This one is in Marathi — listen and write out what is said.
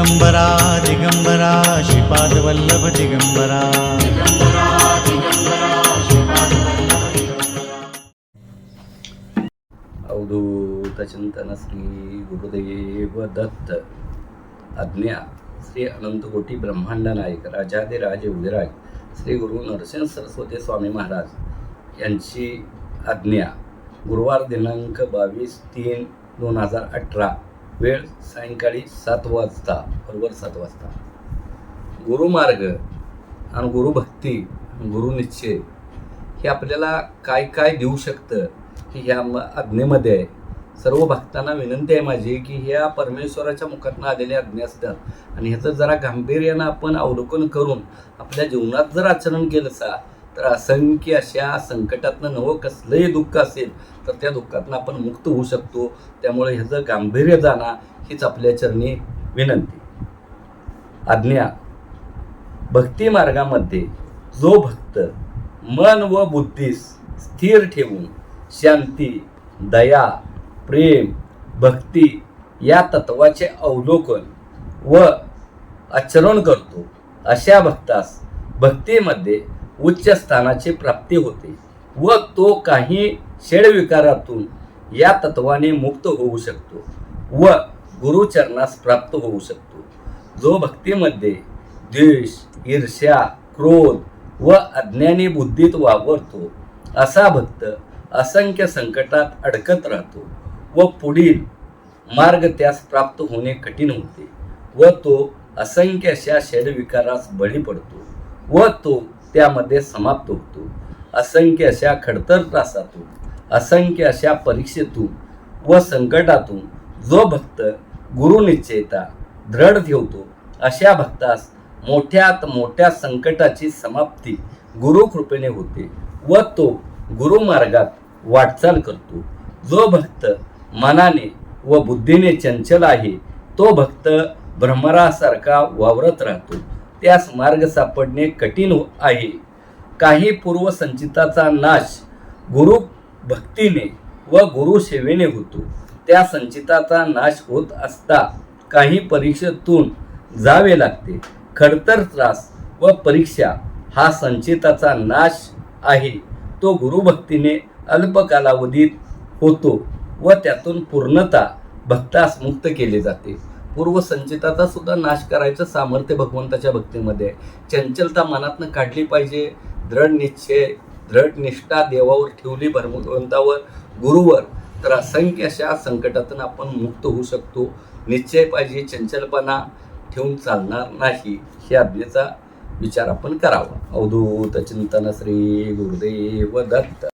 दिगंबरा दिगंबरा श्रीपादवल्लभ दिगंबरा. अवधूतचिंतन श्री गुरुदेव दत्त आज्ञा श्री अनंतकोटी ब्रह्मांड नायक राजाधिराज उदयराज श्री गुरु नरसिंह सरस्वती स्वामी महाराज यांची आज्ञा. गुरुवार दिनांक बावीस तीन दोन हजार अठरा. वेळ सायंकाळी सात वाजता बरोबर सात वाजता. गुरुमार्ग आणि गुरुभक्ती गुरुनिश्चय हे आपल्याला काय काय देऊ शकतं की ह्या म- आज्ञेमध्ये आहे. सर्व भक्तांना विनंती आहे माझी की ह्या परमेश्वराच्या मुखातनं आलेल्या आज्ञा असतात आणि ह्याचं जरा गांभीर्यानं आपण अवलोकन करून आपल्या जीवनात जर आचरण केलं सा तर असंख्य अशा संकटातनं नवं कसलंही दुःख असेल तर त्या दुःखातनं आपण मुक्त होऊ शकतो. त्यामुळे ह्याचं गांभीर्य जाणं हीच आपल्या चरणी विनंती. आज्ञा भक्ती मार्गामध्ये जो भक्त मन व बुद्धीस स्थिर ठेवून शांती दया प्रेम भक्ती या तत्वाचे अवलोकन व आचरण करतो अशा भक्तास भक्तीमध्ये उच्च स्थानाची प्राप्ती होते. व तो काही षडविकारातून या तत्वाने मुक्त होऊ शकतो व गुरुचरणास प्राप्त होऊ शकतो. जो भक्तीमध्ये द्वेष ईर्ष्या क्रोध व अज्ञानी बुद्धीत वावरतो असा भक्त असंख्य संकटात अडकत राहतो व पुढील मार्ग त्यास प्राप्त होणे कठीण होते व तो असंख्य अशा षडविकारास बळी पडतो व तो त्यामध्ये समाप्त होतो. असंख्य अशा खडतर त्रासातून असंख्य अशा परीक्षेतून व संकटातून जो भक्त गुरुनिश्चयता दृढ ठेवतो अशा भक्तास मोठ्यात मोठ्या संकटाची समाप्ती गुरुकृपेने होते व तो गुरुमार्गात वाटचाल करतो. जो भक्त मनाने व बुद्धीने चंचल आहे तो भक्त भ्रमरासारखा वावरत राहतो. त्यास मार्ग सापडणे कठीण आहे. काही पूर्वसंचिताचा नाश गुरु भक्तीने व गुरुसेवेने होतो. त्या संचिताचा नाश होत असता काही परीक्षेतून जावे लागते. खडतर त्रास व परीक्षा हा संचिताचा नाश आहे. तो गुरुभक्तीने अल्प कालावधीत होतो व त्यातून पूर्णता भक्तास मुक्त केले जाते. पूर्वसंचिताचा सुद्धा नाश करायचं सामर्थ्य भगवंताच्या भक्तीमध्ये आहे. चंचलता मनातनं काढली पाहिजे. दृढ निश्चय दृढ निष्ठा देवावर ठेवली भगवंतावर गुरुवर. तर असंख्य अशा संकटातून आपण मुक्त होऊ शकतो. निश्चय पाहिजे चंचलपणा ठेवून चालणार नाही हे आज्ञेचा विचार आपण करावा. अवधूत चिंतन श्री गुरुदेव दत्त.